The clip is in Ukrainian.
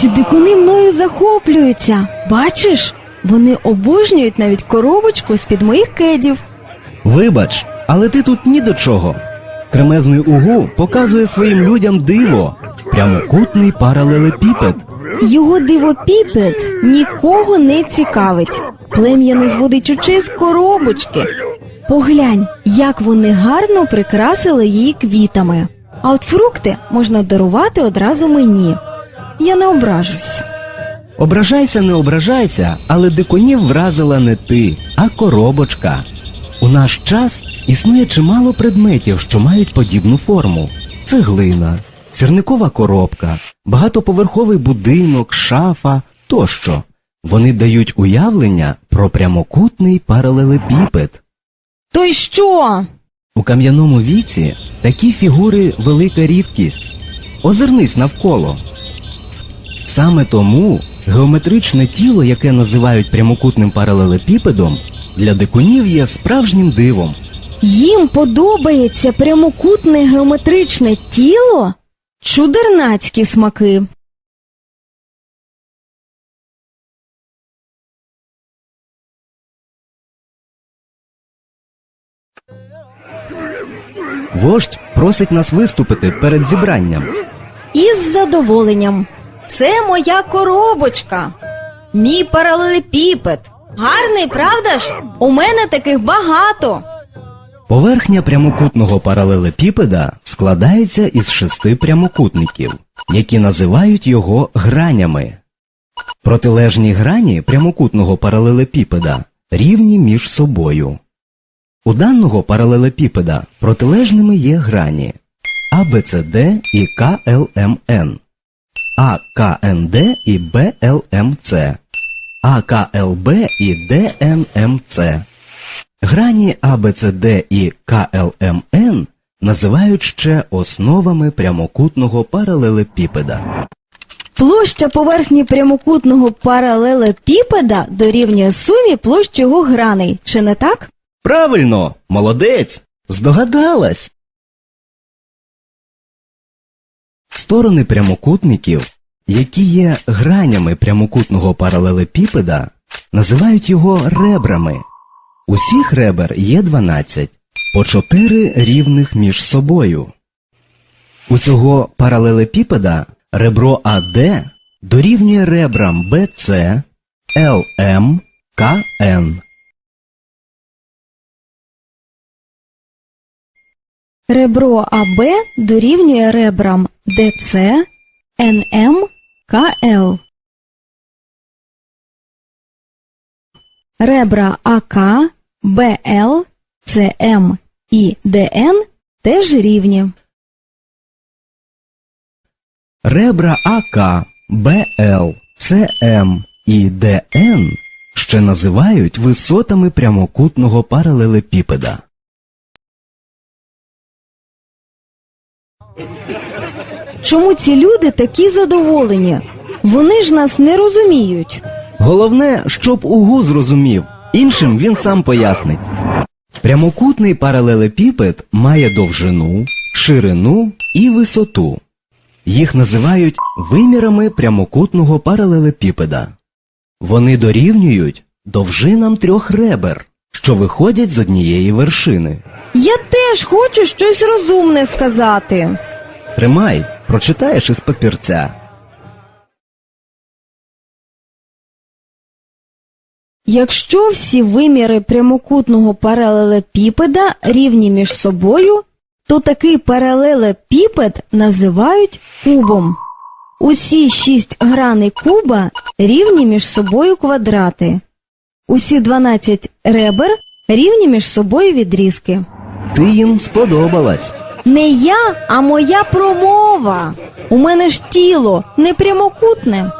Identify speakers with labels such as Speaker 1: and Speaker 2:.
Speaker 1: Ці дикуни мною захоплюються. Бачиш? Вони обожнюють навіть коробочку з-під моїх кедів.
Speaker 2: Вибач, але ти тут ні до чого. Кремезний угу показує своїм людям диво, прямокутний паралелепіпед.
Speaker 1: Його дивопіпед нікого не цікавить. Плем'я не зводить очей з коробочки. Поглянь, як вони гарно прикрасили її квітами. А от фрукти можна дарувати одразу мені. Я не ображусь.
Speaker 2: Ображайся, не ображайся, але дикунів вразила не ти, а коробочка. У наш час існує чимало предметів, що мають подібну форму: цеглина, сірникова коробка, багатоповерховий будинок, шафа тощо. Вони дають уявлення про прямокутний паралелепіпед.
Speaker 1: То й що?
Speaker 2: У кам'яному віці такі фігури велика рідкість. Озирнись навколо. Саме тому геометричне тіло, яке називають прямокутним паралелепіпедом, для дикунів є справжнім дивом.
Speaker 1: Їм подобається прямокутне геометричне тіло? Чудернацькі смаки.
Speaker 2: Вождь просить нас виступити перед зібранням.
Speaker 1: Із задоволенням. Це моя коробочка. Мій паралелепіпед. Гарний, правда ж? У мене таких багато.
Speaker 2: Поверхня прямокутного паралелепіпеда складається із шести прямокутників, які називають його гранями. Протилежні грані прямокутного паралелепіпеда рівні між собою. У даного паралелепіпеда протилежними є грані ABCD і KLMN, AKND і BLMC, AKLB і DNMC. Грані ABCD і KLMN називають ще основами прямокутного паралелепіпеда.
Speaker 1: Площа поверхні прямокутного паралелепіпеда дорівнює сумі площ його граней, чи не так?
Speaker 2: Правильно, молодець, здогадалась. Сторони прямокутників, які є гранями прямокутного паралелепіпеда, називають його ребрами. Усіх ребер є 12, по 4 рівних між собою. У цього паралелепіпеда ребро АД дорівнює ребрам БЦ, ЛМ, КН.
Speaker 1: Ребро АБ дорівнює ребрам ДЦ, НМ, КЛ. Ребра АК, БЛ, ЦМ і ДН теж рівні.
Speaker 2: Ребра АК, БЛ, ЦМ і ДН ще називають висотами прямокутного паралелепіпеда.
Speaker 1: Чому ці люди такі задоволені? Вони ж нас не розуміють.
Speaker 2: Головне, щоб угу зрозумів, іншим він сам пояснить. Прямокутний паралелепіпед має довжину, ширину і висоту. Їх називають вимірами прямокутного паралелепіпеда. Вони дорівнюють довжинам трьох ребер, що виходять з однієї вершини.
Speaker 1: Я теж хочу щось розумне сказати.
Speaker 2: Тримай, прочитаєш із папірця.
Speaker 1: Якщо всі виміри прямокутного паралелепіпеда рівні між собою, то такий паралелепіпед називають кубом. Усі шість граней куба рівні між собою квадрати. Усі 12 ребер рівні між собою відрізки.
Speaker 2: Ти їм сподобалась.
Speaker 1: Не я, а моя промова. У мене ж тіло не прямокутне.